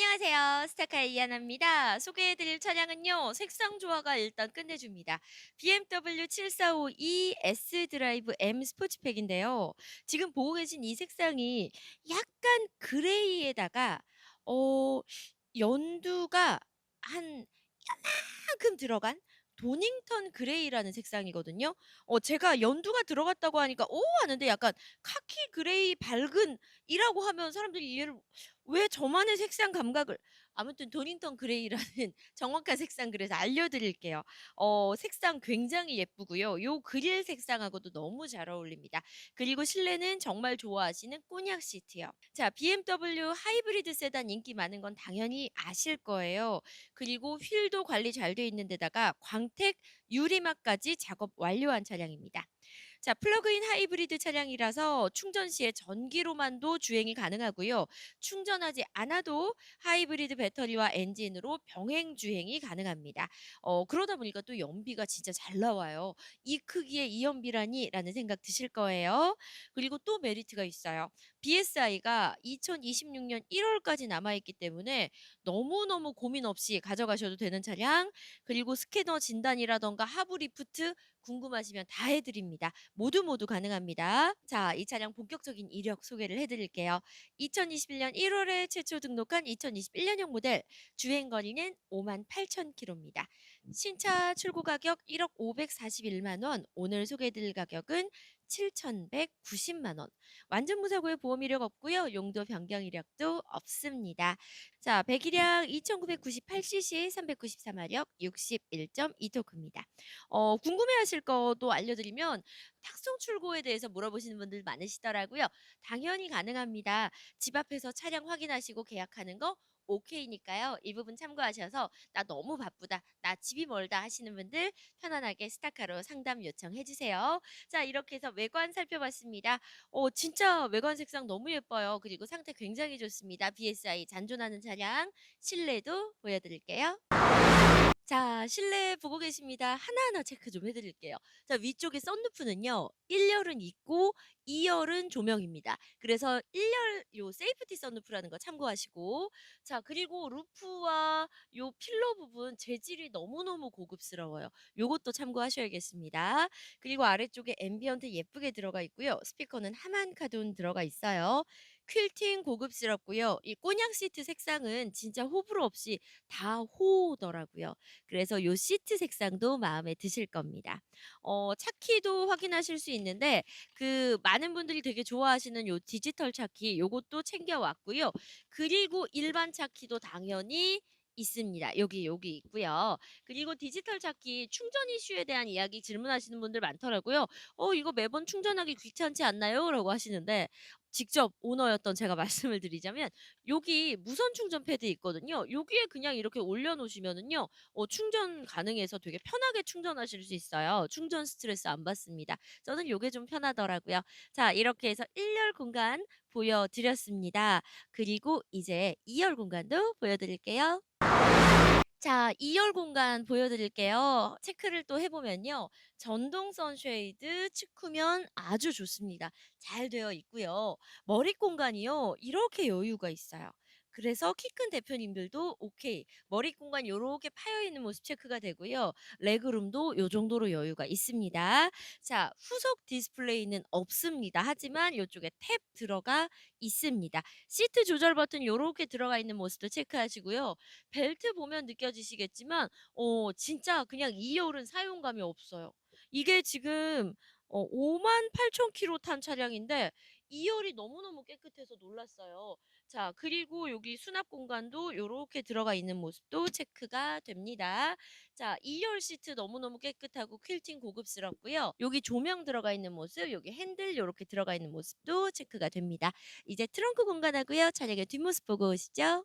안녕하세요. 스타카의 이하나입니다. 소개해드릴 차량은요, 색상 조화가 일단 끝내줍니다. BMW 7452 S 드라이브 M 스포츠팩인데요. 지금 보고 계신 이 색상이 약간 그레이에다가, 어, 연두가 한 요만큼 들어간 도닝턴 그레이라는 색상이거든요. 어 제가 연두가 들어갔다고 하니까 "오." 하는데 약간 카키 그레이 밝은 이라고 하면 사람들이 이해를 왜 저만의 색상 감각을 아무튼 도닝턴 그레이라는 정확한 색상 그래서 알려드릴게요. 어 색상 굉장히 예쁘고요. 요 그릴 색상하고도 너무 잘 어울립니다. 그리고 실내는 정말 좋아하시는 꼬냑 시트요. 자 BMW 하이브리드 세단 인기 많은 건 당연히 아실 거예요. 그리고 휠도 관리 잘 돼 있는 데다가 광택 유리막까지 작업 완료한 차량입니다. 자, 플러그인 하이브리드 차량이라서 충전 시에 전기로만도 주행이 가능하고요. 충전하지 않아도 하이브리드 배터리와 엔진으로 병행 주행이 가능합니다. 어, 그러다 보니까 또 연비가 진짜 잘 나와요. 이 크기의 이 연비라니 라는 생각 드실 거예요. 그리고 또 메리트가 있어요. BSI가 2026년 1월까지 남아있기 때문에 너무너무 고민 없이 가져가셔도 되는 차량, 그리고 스캐너 진단이라던가 하부 리프트 궁금하시면 다 해드립니다. 모두 모두 가능합니다. 자, 이 차량 본격적인 이력 소개를 해드릴게요. 2021년 1월에 최초 등록한 2021년형 모델, 주행 거리는 5만 8천 킬로입니다. 신차 출고 가격 1억 541만 원, 오늘 소개해드릴 가격은 7,190만 원. 완전 무사고의 보험 이력 없고요. 용도 변경 이력도 없습니다. 자, 배기량 2,998cc, 394마력, 61.2토크입니다. 어, 궁금해하실 것도 알려드리면 탁송 출고에 대해서 물어보시는 분들 많으시더라고요. 당연히 가능합니다. 집 앞에서 차량 확인하시고 계약하는 거 오케이니까요. 이 부분 참고하셔서 나 너무 바쁘다, 나 집이 멀다 하시는 분들 편안하게 스타카로 상담 요청해 주세요. 자, 이렇게 해서 외관 살펴봤습니다. 어, 진짜 외관 색상 너무 예뻐요. 그리고 상태 굉장히 좋습니다. BSI 잔존하는 차량 실내도 보여드릴게요. 자, 실내 보고 계십니다. 하나하나 체크 좀 해드릴게요. 자, 위쪽에 썬루프는요, 1열은 있고 2열은 조명입니다. 그래서 1열 요 세이프티 썬루프라는 거 참고하시고, 자, 그리고 루프와 요 필러 부분 재질이 너무너무 고급스러워요. 요것도 참고하셔야겠습니다. 그리고 아래쪽에 앰비언트 예쁘게 들어가 있고요. 스피커는 하만 카돈 들어가 있어요. 퀼팅 고급스럽고요. 이 꼬냑 시트 색상은 진짜 호불호 없이 다 호더라고요. 그래서 요 시트 색상도 마음에 드실 겁니다. 어 차키도 확인하실 수 있는데 그 많은 분들이 되게 좋아하시는 요 디지털 차키 요것도 챙겨 왔고요. 그리고 일반 차키도 당연히 있습니다. 여기 여기 있고요. 그리고 디지털 차키 충전 이슈에 대한 이야기 질문하시는 분들 많더라고요. "어 이거 매번 충전하기 귀찮지 않나요?" 라고 하시는데 직접 오너였던 제가 말씀을 드리자면 여기 무선 충전 패드 있거든요. 여기에 그냥 이렇게 올려 놓으시면은요. 어 충전 가능해서 되게 편하게 충전하실 수 있어요. 충전 스트레스 안 받습니다. 저는 요게 좀 편하더라고요. 자, 이렇게 해서 1열 공간 보여 드렸습니다. 그리고 이제 2열 공간도 보여 드릴게요. 자, 2열 공간 보여드릴게요. 체크를 또 해보면요. 전동 선쉐이드 측후면 아주 좋습니다. 잘 되어 있고요. 머리 공간이요. 이렇게 여유가 있어요. 그래서 키 큰 대표님들도 오케이. 머리 공간 요렇게 파여 있는 모습 체크가 되고요. 레그룸도 요 정도로 여유가 있습니다. 자, 후속 디스플레이는 없습니다. 하지만 요쪽에 탭 들어가 있습니다. 시트 조절 버튼 요렇게 들어가 있는 모습도 체크하시고요. 벨트 보면 느껴지시겠지만 어 진짜 그냥 2열은 사용감이 없어요. 이게 지금 어58,000 킬로 탄 차량인데 2열이 너무너무 깨끗해서 놀랐어요. 자, 그리고 여기 수납 공간도 요렇게 들어가 있는 모습도 체크가 됩니다. 자, 2열 시트 너무너무 깨끗하고 퀼팅 고급스럽고요. 여기 조명 들어가 있는 모습, 여기 핸들 요렇게 들어가 있는 모습도 체크가 됩니다. 이제 트렁크 공간하고요. 차량의 뒷모습 보고 오시죠.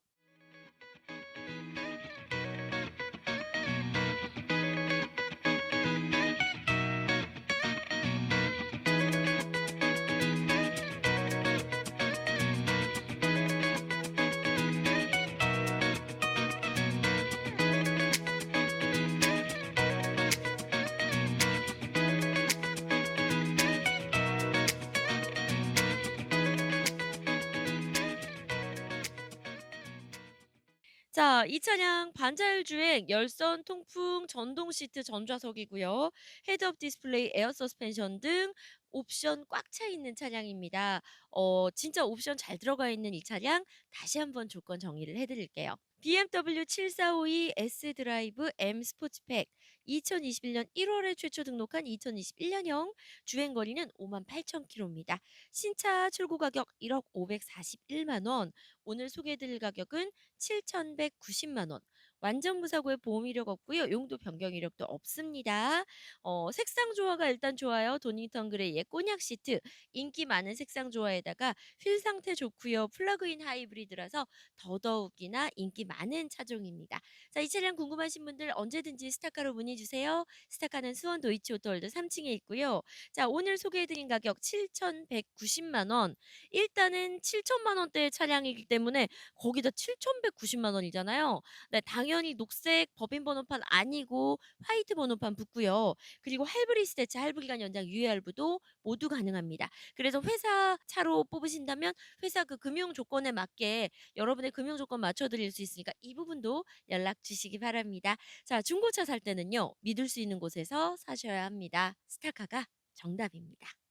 자, 이 차량 반자율 주행, 열선, 통풍, 전동 시트 전좌석이고요. 헤드업 디스플레이, 에어 서스펜션 등 옵션 꽉 차 있는 차량입니다. 어, 진짜 옵션 잘 들어가 있는 이 차량 다시 한번 조건 정리를 해드릴게요. BMW 7452 S 드라이브 M 스포츠팩 2021년 1월에 최초 등록한 2021년형 주행 거리는 58,000km입니다. 신차 출고 가격 1억 541만 원. 오늘 소개해드릴 가격은 7,190만 원. 완전 무사고에 보험 이력 없고요. 용도 변경 이력도 없습니다. 어, 색상 조화가 일단 좋아요. 도닝턴 그레이의 꼬냑 시트. 인기 많은 색상 조화에다가 휠 상태 좋고요. 플러그인 하이브리드라서 더더욱이나 인기 많은 차종입니다. 자, 이 차량 궁금하신 분들 언제든지 스타카로 문의 주세요. 스타카는 수원 도이치 오토월드 3층에 있고요. 자, 오늘 소개해드린 가격 7,190만 원. 일단은 7천만 원대의 차량이기 때문에 거기다 7,190만 원이잖아요. 네, 당연히 녹색 법인 번호판 아니고 화이트 번호판 붙고요. 그리고 할부리스 대체 할부 기간 연장 유예 할부도 모두 가능합니다. 그래서 회사 차로 뽑으신다면 회사 그 금융 조건에 맞게 여러분의 금융 조건 맞춰 드릴 수 있으니까 이 부분도 연락 주시기 바랍니다. 자, 중고차 살 때는요. 믿을 수 있는 곳에서 사셔야 합니다. 스타카가 정답입니다.